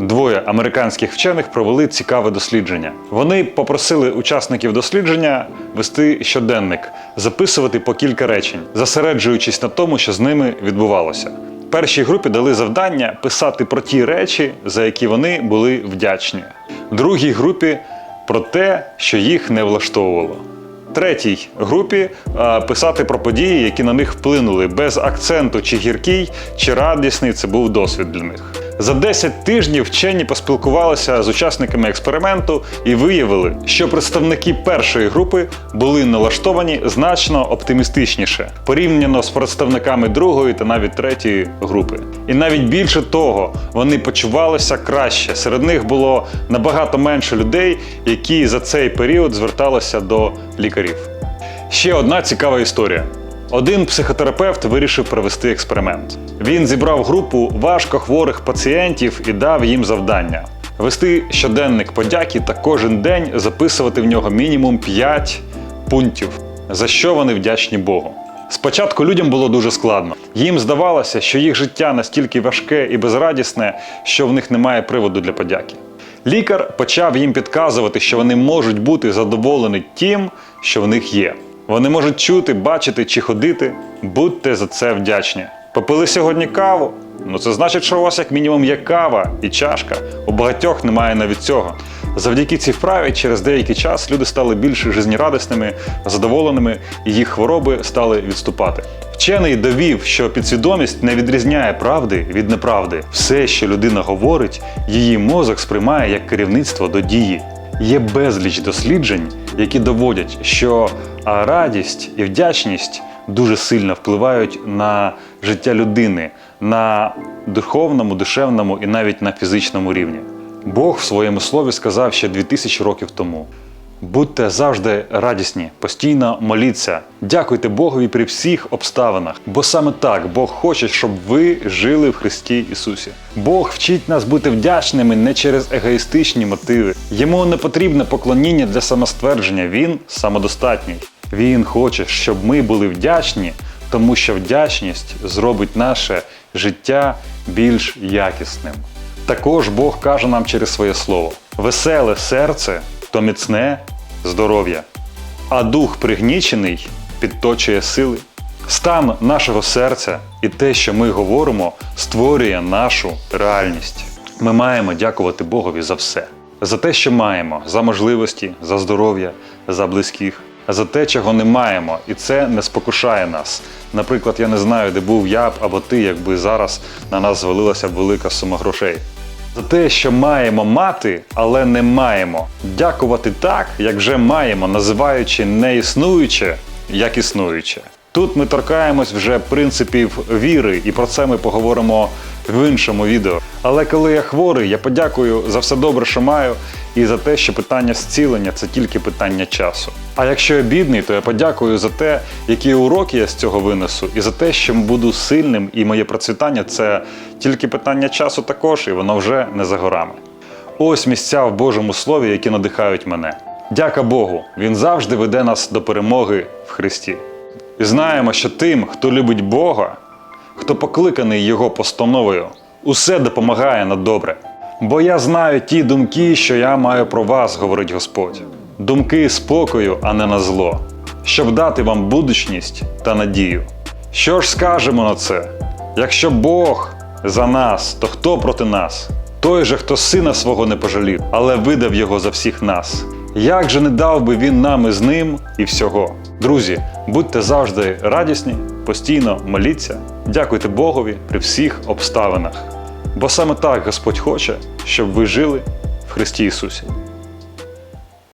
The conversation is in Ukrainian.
Двоє американських вчених провели цікаве дослідження. Вони попросили учасників дослідження вести щоденник, записувати по кілька речень, зосереджуючись на тому, що з ними відбувалося. Першій групі дали завдання писати про ті речі, за які вони були вдячні. Другій групі про те, що їх не влаштовувало. Третій групі писати про події, які на них вплинули, без акценту, чи гіркий, чи радісний це був досвід для них. За 10 тижнів вчені поспілкувалися з учасниками експерименту і виявили, що представники першої групи були налаштовані значно оптимістичніше порівняно з представниками другої та навіть третьої групи. І навіть більше того, вони почувалися краще. Серед них було набагато менше людей, які за цей період зверталися до лікарів. Ще одна цікава історія. Один психотерапевт вирішив провести експеримент. Він зібрав групу важкохворих пацієнтів і дав їм завдання вести щоденник подяки та кожен день записувати в нього мінімум 5 пунктів, за що вони вдячні Богу. Спочатку людям було дуже складно. Їм здавалося, що їх життя настільки важке і безрадісне, що в них немає приводу для подяки. Лікар почав їм підказувати, що вони можуть бути задоволені тим, що в них є. Вони можуть чути, бачити чи ходити. Будьте за це вдячні. Попили сьогодні каву. Ну це значить, що у вас як мінімум є кава і чашка. У багатьох немає навіть цього. Завдяки цій вправі через деякий час люди стали більш жизнерадісними, задоволеними, і їх хвороби стали відступати. Вчений довів, що підсвідомість не відрізняє правди від неправди. Все, що людина говорить, її мозок сприймає як керівництво до дії. Є безліч досліджень, які доводять, що а, радість і вдячність дуже сильно впливають на життя людини на духовному, душевному і навіть на фізичному рівні. Бог в своєму слові сказав ще 2000 років тому. Будьте завжди радісні, постійно моліться, дякуйте Богові при всіх обставинах, бо саме так Бог хоче, щоб ви жили в Христі Ісусі. Бог вчить нас бути вдячними не через егоїстичні мотиви. Йому не потрібне поклоніння для самоствердження, він самодостатній. Він хоче, щоб ми були вдячні, тому що вдячність зробить наше життя більш якісним. Також Бог каже нам через своє слово: веселе серце то міцне здоров'я, а дух пригнічений підточує сили. Стан нашого серця і те, що ми говоримо, створює нашу реальність. Ми маємо дякувати Богові за все, за те, що маємо, за можливості, за здоров'я, за близьких, за те, чого не маємо, і це не спокушає нас. Наприклад, я не знаю, де був я б або ти, якби зараз на нас звалилася велика сума грошей. За те, що маємо мати, але не маємо. Дякувати так, як вже маємо, називаючи неіснуюче як існуюче. Тут ми торкаємось вже принципів віри, і про це ми поговоримо в іншому відео. Але коли я хворий, я подякую за все добре, що маю, і за те, що питання зцілення це тільки питання часу. А якщо я бідний, то я подякую за те, які уроки я з цього винесу, і за те, що буду сильним, і моє процвітання це тільки питання часу також, і воно вже не за горами. Ось місця в Божому Слові, які надихають мене. Дяка Богу, Він завжди веде нас до перемоги в Христі. І знаємо, що тим, хто любить Бога, хто покликаний Його постановою, усе допомагає на добре. Бо я знаю ті думки, що я маю про вас, говорить Господь. Думки спокою, а не на зло, щоб дати вам будучність та надію. Що ж скажемо на це? Якщо Бог за нас, то хто проти нас? Той же, хто сина свого не пожалів, але видав його за всіх нас. Як же не дав би він нам із ним і всього? Друзі, будьте завжди радісні, постійно моліться, дякуйте Богові при всіх обставинах. Бо саме так Господь хоче, щоб ви жили в Христі Ісусі.